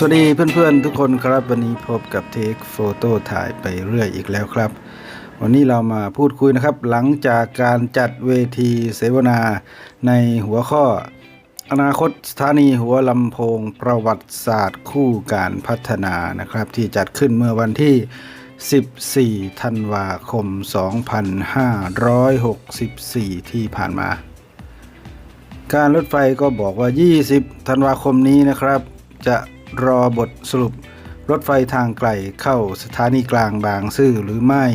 สวัสดีเพื่อนๆ ทุกคนครับวันนี้พบกับเทคโฟโต้ถ่ายไปเรื่อยอีกแล้วครับ วันนี้เรามาพูดคุยนะครับ หลังจากการจัดเวทีเสวนาในหัวข้อ อนาคตสถานีหัวลำโพงประวัติศาสตร์คู่การพัฒนานะครับ ที่จัดขึ้นเมื่อวันที่ 14 ธันวาคม 2564 ที่ผ่านมา การรถไฟก็บอกว่า 20 ธันวาคมนี้นะครับจะ รอบทสรุป รถไฟทางไกลเข้าสถานีกลางบางซื่อหรือไม่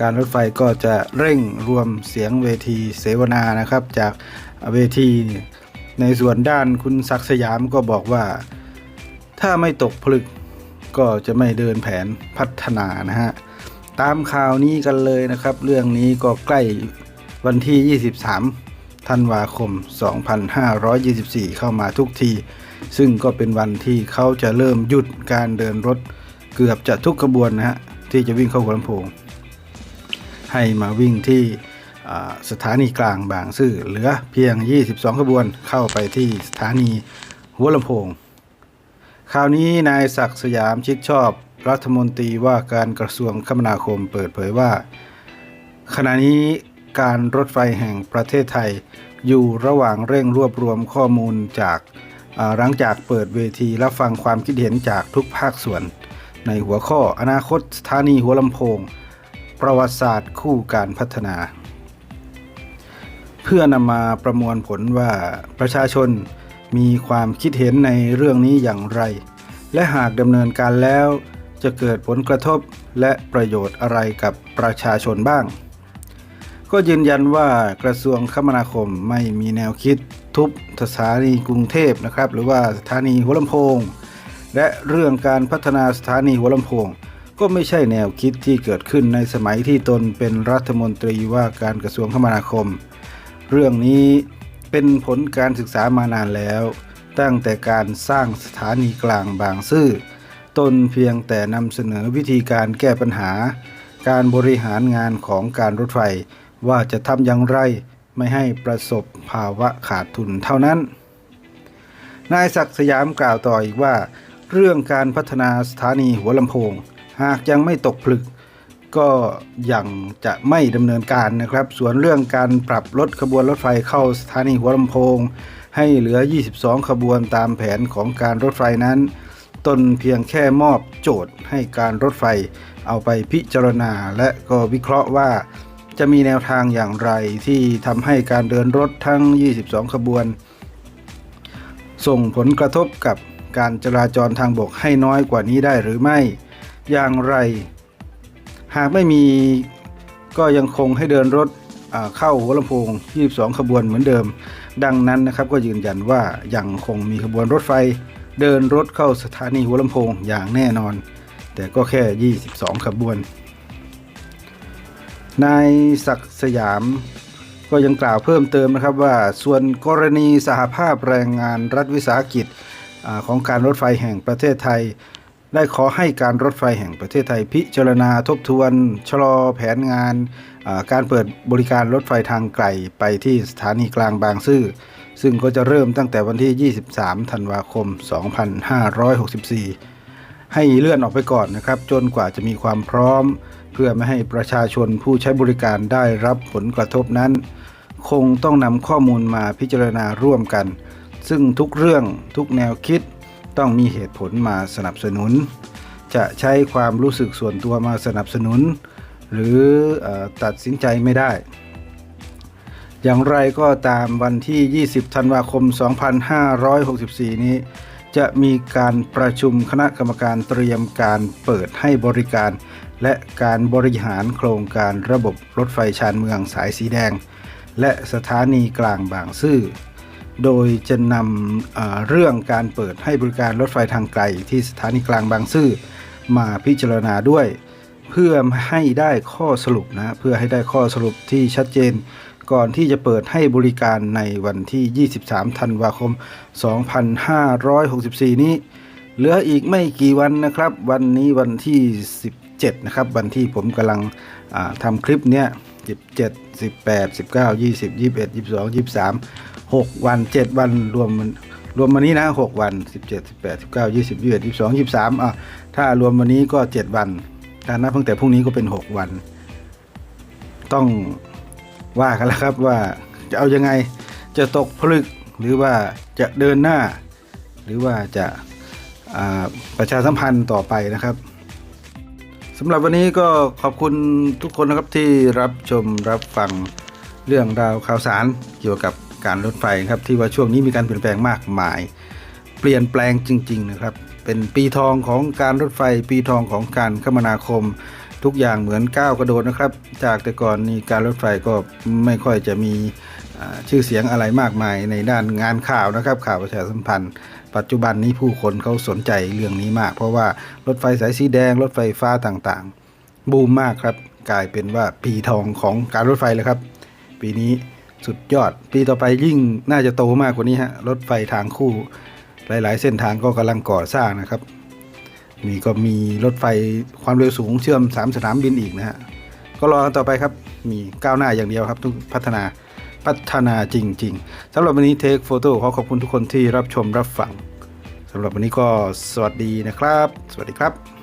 การรถไฟก็จะเร่งรวมเสียงเวทีเสวนานะครับ จากเวทีในส่วนด้านคุณศักสยามก็บอกว่า ถ้าไม่ตกผลึกก็จะไม่เดินแผนพัฒนานะฮะ ตามข่าวนี้กันเลยนะครับ เรื่องนี้ก็ใกล้วันที่ 23 ธันวาคม 2524 เข้ามาทุกที ซึ่งก็เป็นวันที่เขาจะเริ่มหยุดการเดินรถเกือบจะทุกขบวนนะฮะที่จะวิ่งเข้าหัวลำโพง ให้มาวิ่งที่สถานีกลางบางซื่อเหลือเพียง 22 ขบวนเข้าไปที่สถานีหัวลำโพง คราวนี้นายศักดิ์สยามชิดชอบรัฐมนตรีว่าการกระทรวงคมนาคมเปิดเผยว่า ขณะนี้ การรถไฟแห่งประเทศไทย อยู่ระหว่างเร่งรวบรวมข้อมูลจากหลังจากเปิดเวทีรับฟังความคิดเห็นจากทุกภาคส่วน ในหัวข้ออนาคตสถานีหัวลำโพง ประวัติศาสตร์คู่การพัฒนา เพื่อนำมาประมวลผลว่าประชาชนมีความคิดเห็นในเรื่องนี้อย่างไร และหากดำเนินการแล้วจะเกิดผลกระทบและประโยชน์อะไรกับประชาชนบ้าง ก็ยืนยันว่ากระทรวงคมนาคมไม่มีแนวคิดทุบสถานีกรุงเทพนะครับ หรือว่าสถานีหัวลำโพง และเรื่องการพัฒนาสถานีหัวลำโพง ก็ไม่ใช่แนวคิดที่เกิดขึ้นในสมัยที่ตนเป็นรัฐมนตรีว่าการกระทรวงคมนาคม เรื่องนี้เป็นผลการศึกษามานานแล้ว ตั้งแต่การสร้างสถานีกลางบางซื่อตนเพียงแต่นำเสนอวิธีการแก้ปัญหา การบริหารงานของการรถไฟ ว่าจะทำอย่างไรไม่ให้ประสบภาวะขาดทุนเท่านั้น นายศักดิ์สยามกล่าวต่ออีกว่า เรื่องการพัฒนาสถานีหัวลำโพง หากยังไม่ตกผลึก ก็ยังจะไม่ดำเนินการนะครับ ส่วนเรื่องการปรับลดขบวนรถไฟเข้าสถานีหัวลำโพง ให้เหลือ 22 ขบวนตามแผนของการรถไฟนั้น ตนเพียงแค่มอบโจทย์ให้การรถไฟเอาไปพิจารณาและก็วิเคราะห์ว่า จะมีแนวทางอย่างไรที่ทำให้การเดินรถทั้ง 22 ขบวน ส่งผลกระทบกับการจราจรทางบกให้น้อยกว่านี้ได้หรือไม่ อย่างไร หากไม่มีก็ยังคงให้เดินรถเข้าหัวลำโพง 22 ขบวนเหมือนเดิม ดังนั้นนะครับก็ยืนยันว่ายังคงมีขบวนรถไฟ เดินรถเข้าสถานีหัวลำโพงอย่างแน่นอน แต่ก็แค่ 22 ขบวน นายศักสยาม ก็ยังกล่าวเพิ่มเติมนะครับว่าส่วนกรณีสหภาพแรงงานรัฐวิสาหกิจของการรถไฟแห่งประเทศไทย ได้ขอให้การรถไฟแห่งประเทศไทย พิจารณาทบทวนชะลอแผนงานการเปิดบริการรถไฟทางไกลไปที่สถานีกลางบางซื่อซึ่งก็จะเริ่มตั้งแต่วันที่ 23 ธันวาคม 2564 ให้เลื่อนออกไปก่อนนะครับ จนกว่าจะมีความพร้อม เพื่อไม่ให้ประชาชนผู้ใช้บริการได้รับผลกระทบนั้น คงต้องนำข้อมูลมาพิจารณาร่วมกัน ซึ่งทุกเรื่องทุกแนวคิดต้องมีเหตุผลมาสนับสนุน จะใช้ความรู้สึกส่วนตัวมาสนับสนุน หรืออตัดสินใจไม่ได้ อย่างไรก็ตามวันที่ 20 ธันวาคม 2564 นี้ จะมีการประชุมคณะกรรมการเตรียมการเปิดให้บริการ และการบริหารโครงการระบบรถไฟชานเมืองสายสีแดง และสถานีกลางบางซื่อ โดยจะนำเอ่อเรื่องการเปิดให้บริการรถไฟทางไกลที่สถานีกลางบางซื่อมาพิจารณาด้วย เพื่อให้ได้ข้อสรุปนะเพื่อให้ได้ข้อสรุปที่ชัดเจน ก่อนที่จะเปิดให้บริการในวันที่ 23 ธันวาคม 2564 นี้ เหลืออีกไม่กี่วันนะครับ วันนี้วันที่ 17 นะครับ วันที่ผมกำลังทำคลิปเนี้ย17 18 19 20 21 22 23 6 วัน 7 วันรวมรวมวันนี้นะหกวันสิบเจ็ดสิบแปดสิบเก้ายี่สิบยี่สิบเอ็ดยี่สิบสองยี่สิบสามอะถ้ารวมวันนี้ก็เจ็ดวันถ้านับตั้งแต่พรุ่งนี้ก็เป็นหกวัน ต้องว่ากันแล้วครับว่าจะเอายังไงจะตกผลึกหรือว่าจะเดินหน้า หรือว่าจะประชาสัมพันธ์ต่อไปนะครับำหรับวันนี้ก็ขอบคุณทุกคนนะครับที่รับชมรับฟังเรื่องราวข่าวสารเกี่ยวกับการรถไฟครับที่ว่าช่วงนี้มีการเปลี่ยนแปลงมากมาย เปลี่ยนแปลงจริง ๆ นะครับ เป็นปีทองของการรถไฟ ปีทองของการคมนาคม ทุกอย่างเหมือนก้าวกระโดดนะครับ จากแต่ก่อนนี่การรถไฟก็ไม่ค่อยจะมีชื่อเสียงอะไรมากมายในด้านงานข่าวนะครับ ข่าวประชาสัมพันธ์ ปัจจุบันนี้ผู้คนเขาสนใจเรื่องนี้มาก เพราะว่ารถไฟสายสีแดงรถไฟฟ้าต่างๆ บูมมากครับ กลายเป็นว่าปีทองของการรถไฟเลยครับ ปีนี้สุดยอด ปีต่อไปยิ่งน่าจะโตมากกว่านี้ฮะรถไฟทางคู่ หลาย ๆ เส้นทางก็กำลังก่อสร้างนะครับมีก็มีรถไฟความเร็วสูงเชื่อม 3 สนามบินอีกนะฮะก็รอต่อไปครับมีก้าวหน้าอย่างเดียวครับทุกพัฒนา พัฒนาจริง ๆสำหรับวันนี้เทคโฟโต้ขอขอบคุณทุกคนที่รับชมรับฟังสำหรับวันนี้ก็สวัสดีนะครับ สวัสดีครับ